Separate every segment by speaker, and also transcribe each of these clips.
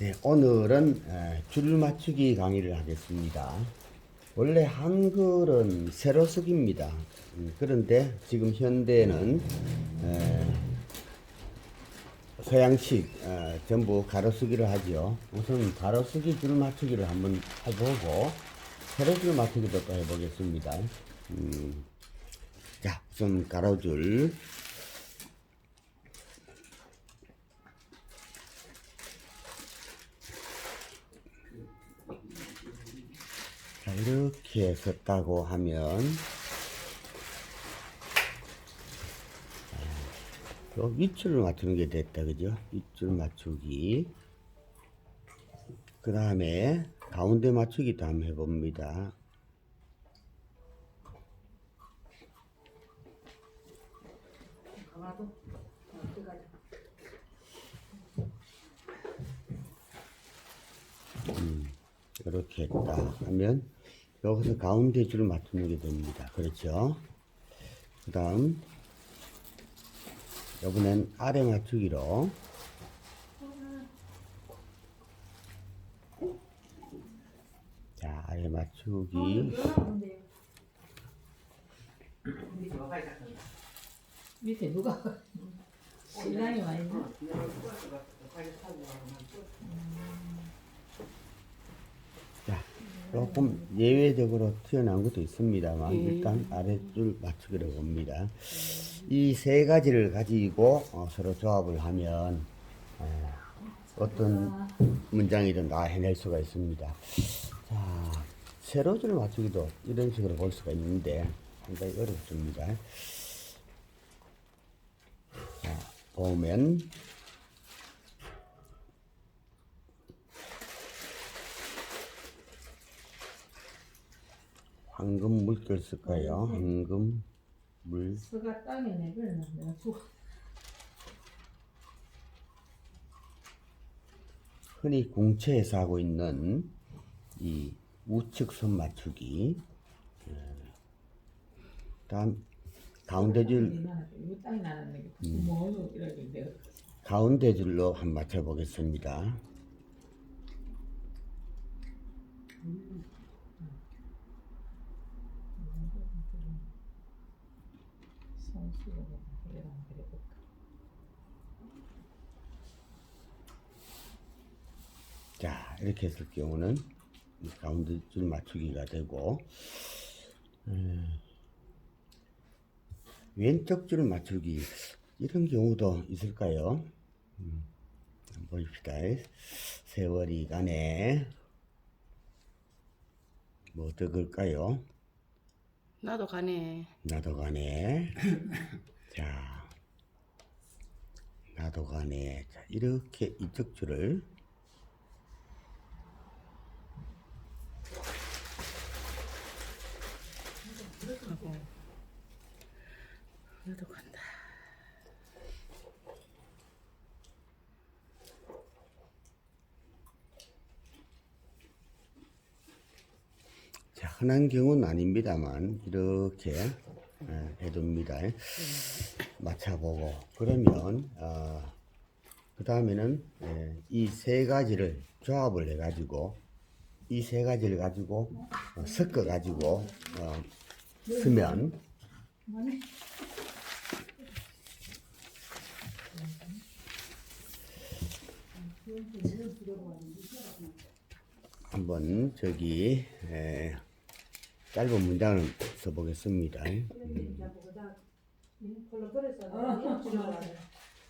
Speaker 1: 네, 오늘은 에, 줄 맞추기 강의를 하겠습니다. 원래 한글은 세로쓰기입니다. 음, 그런데 지금 현대는 에, 서양식 어, 전부 가로쓰기를 하지요. 우선 가로쓰기 줄 맞추기를 한번 해보고 세로줄 맞추기도 또 해보겠습니다. 음, 자, 우선 가로줄 이렇게 섰다고 하면 요 밑줄을 맞추는 게 됐다 그죠? 밑줄 맞추기. 그 다음에 가운데 맞추기도 한번 해봅니다. 이렇게 했다 하면 여기서 가운데 줄을 맞추는 게 됩니다. 그렇죠? 그 다음 이번엔 아래 맞추기로. 자 아래 맞추기.
Speaker 2: 밑에 누가? 신랑이 와 있나?
Speaker 1: 자 조금 예외적으로 튀어나온 것도 있습니다만
Speaker 2: 예.
Speaker 1: 일단 아래줄 맞추기로 봅니다. 이 세 가지를 가지고 어, 서로 조합을 하면 어, 어떤 문장이든 다 해낼 수가 있습니다. 자 세로줄 맞추기도 이런 식으로 볼 수가 있는데 상당히 어렵습니다. 자 보면 물결 쓸까요? 황금 물.
Speaker 2: 서가 땅에 내버려놔 내가
Speaker 1: 흔히 공채에서 하고 있는 이 우측 선 맞추기. 예. 다음 가운데 줄
Speaker 2: 이거 땅이 나는 내가
Speaker 1: 가운데 줄로 한번 맞춰 보겠습니다
Speaker 2: 손수로 해라 그래볼까
Speaker 1: 자 이렇게 했을 경우는 이 가운데 줄 맞추기가 되고 음, 왼쪽 줄 맞추기 이런 경우도 있을까요? 음, 봅시다 세월이 가네 뭐 적을까요?
Speaker 3: 나도 가네.
Speaker 1: 나도 가네 자 나도 가네 자 이렇게 이쪽 줄을
Speaker 3: 하고 나도 간다.
Speaker 1: 자, 흔한 경우는 아닙니다만 이렇게 예, 해둡니다. 맞춰보고 그러면 어, 그 다음에는 이 세 가지를 조합을 해가지고 이 세 가지를 가지고 어, 섞어 가지고 어, 쓰면 한번 저기 에, 짧은 문장을 써보겠습니다. 음.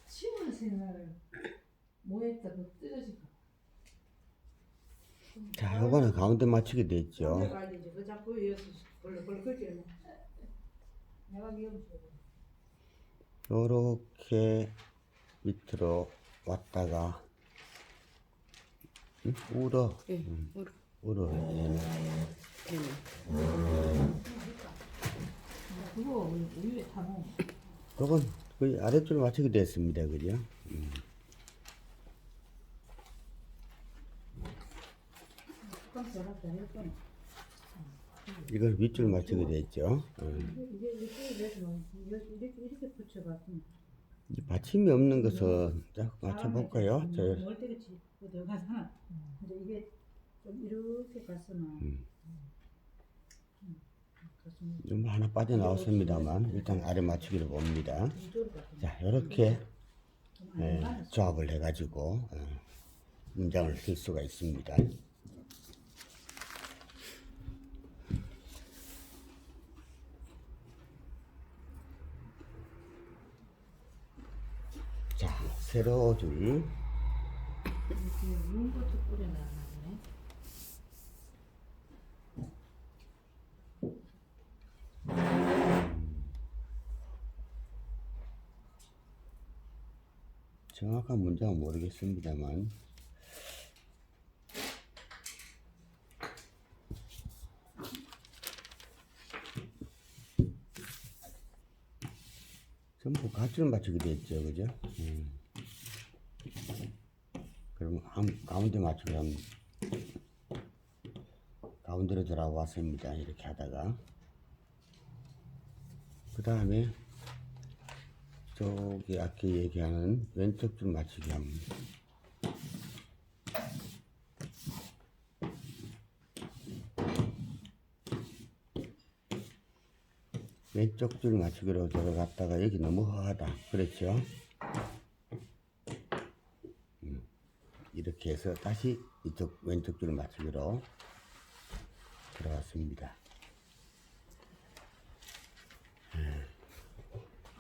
Speaker 2: 치마 생활을 뭐 했다 그 뜯어지고
Speaker 1: 자, 요거는 가운데 맞추게 됐죠. 요렇게 밑으로 왔다가 응? 울어
Speaker 3: 예, 우리
Speaker 1: 울어. 얘는. 요건 거의 아래줄 맞추게 됐습니다. 그죠?
Speaker 2: 했더니
Speaker 1: 이걸 윗줄 맞추게 됐죠. 음.
Speaker 2: 이게 이렇게 되면 이렇게 이렇게 붙여봤으면
Speaker 1: 이 받침이 없는 것은 자 맞춰볼까요?
Speaker 4: 저그 들어가잖아. 근데 이게 좀 이렇게 갔으면
Speaker 1: 음.
Speaker 4: 음, 갔으면
Speaker 1: 좀 하나 빠져나왔습니다만 일단 아래 맞추기를 봅니다.
Speaker 4: 이쪽으로
Speaker 1: 자 이렇게
Speaker 4: 좀안
Speaker 1: 예. 조합을 해가지고 어, 문장을 쓸 수가 있습니다. 자 세로 줄
Speaker 2: 이렇게터 뿌려놔네.
Speaker 1: 정확한 문장은 모르겠습니다만 전부 가출 맞추게 됐죠, 그죠? 음. 한, 가운데 맞추게 하면 가운데로 돌아왔습니다. 이렇게 하다가 그 다음에 저기 아까 얘기하는 왼쪽 줄 맞추기 하면 왼쪽 줄 맞추기로 들어갔다가 여기 너무 허하다. 그렇죠? 음, 이렇게 해서 다시 이쪽 왼쪽 줄 맞추기로 들어갔습니다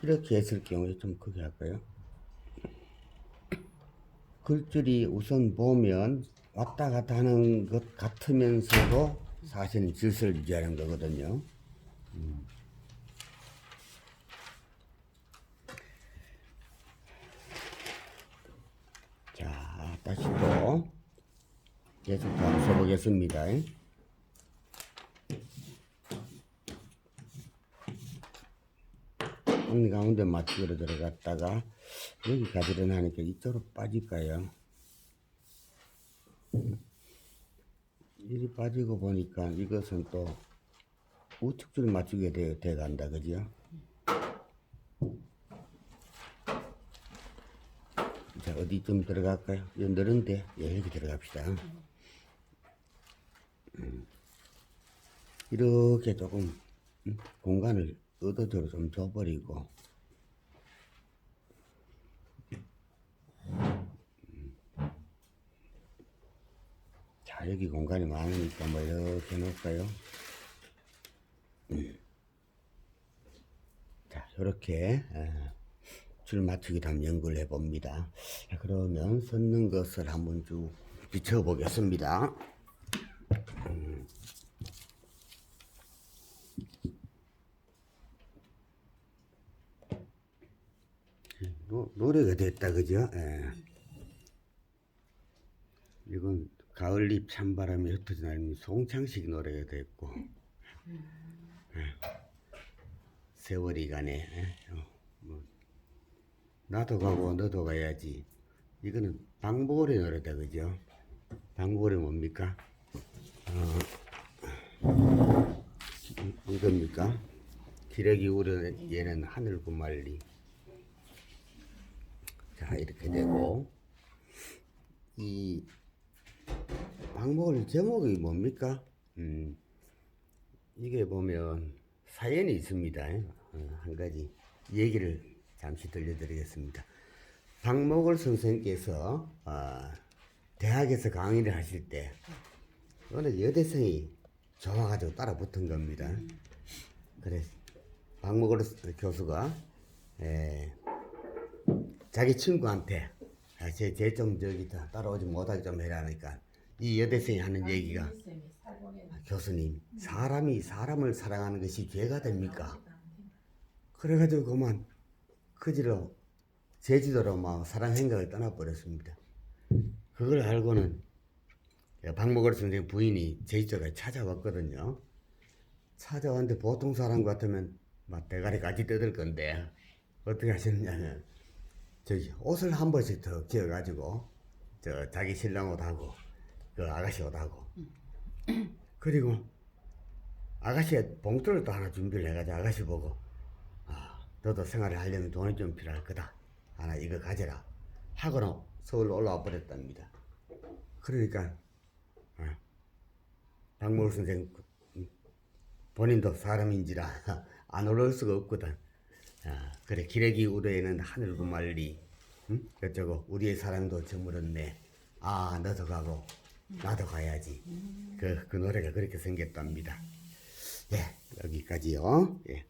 Speaker 1: 이렇게 했을 경우에 좀 크게 할까요? 글줄이 우선 보면 왔다 갔다 하는 것 같으면서도 사실은 질서를 유지하는 거거든요. 음. 자, 다시 또 계속 더 써보겠습니다. 한 가운데 맞추기로 들어갔다가 여기 가지런 하니까 이쪽으로 빠질까요? 이리 빠지고 보니까 이것은 또 우측 줄 맞추게 돼, 돼 간다 그죠? 자 어디쯤 들어갈까요? 여 늘은데 예, 여기 들어갑시다. 음. 이렇게 조금 음, 공간을 의도적으로 좀 줘버리고 음. 자 여기 공간이 많으니까 뭐 이렇게 놓을까요? 음. 자 이렇게 줄 맞추기 한번 연구를 해봅니다. 자, 그러면 섰는 것을 한번 쭉 비춰보겠습니다. 노, 노래가 됐다 그죠? 예. 이건 가을잎 찬바람이 흩어져 날면 송창식 노래가 됐고 예. 세월이 가네 예. 어, 뭐. 나도 가고 너도 가야지 이거는 방보리 노래다 그죠? 방보리 뭡니까? 어, 이- 이겁니까? 기러기 우는 얘는 하늘 구말리 자 이렇게 되고 이 방목을 제목이 뭡니까? 음, 이게 보면 사연이 있습니다. 어, 한 가지 얘기를 잠시 들려드리겠습니다. 박목월 선생께서 어, 대학에서 강의를 하실 때 어느 여대생이 좋아가지고 따라 붙은 겁니다. 그래서 박목월 교수가 에, 자기 친구한테 아, 제, 제좀 저기 다 따라오지 못하게 좀 해라니까 이 여대생이 하는 얘기가
Speaker 2: 살벌해.
Speaker 1: 교수님 사람이 사람을 사랑하는 것이 죄가 됩니까? 그래가지고 그만 그지로 제주도로 막 사랑 생각을 떠나버렸습니다. 그걸 알고는 박목월 선생 부인이 제주도에 찾아왔거든요. 찾아왔는데 보통 사람 같으면 막 대가리까지 뜯을 건데 어떻게 하셨냐면 저기 옷을 한 번씩 더 지어가지고 저 자기 신랑 옷하고 그 아가씨 옷하고. 그리고 아가씨가 봉투를 또 하나 준비를 해가지고 아가씨 보고 아 너도 생활을 하려면 돈이 좀 필요할 거다. 하나 이거 가져라. 하고는 서울로 올라와 버렸답니다. 그러니까 어, 박모를 선생 음, 본인도 사람인지라 안 올라올 수가 없거든. 아, 그래 기레기 우도에는 하늘고 말리 응? 어쩌고 우리의 사랑도 저물었네. 아 너도 가고 나도 가야지. 그, 그 노래가 그렇게 생겼답니다. 예 여기까지요. 예.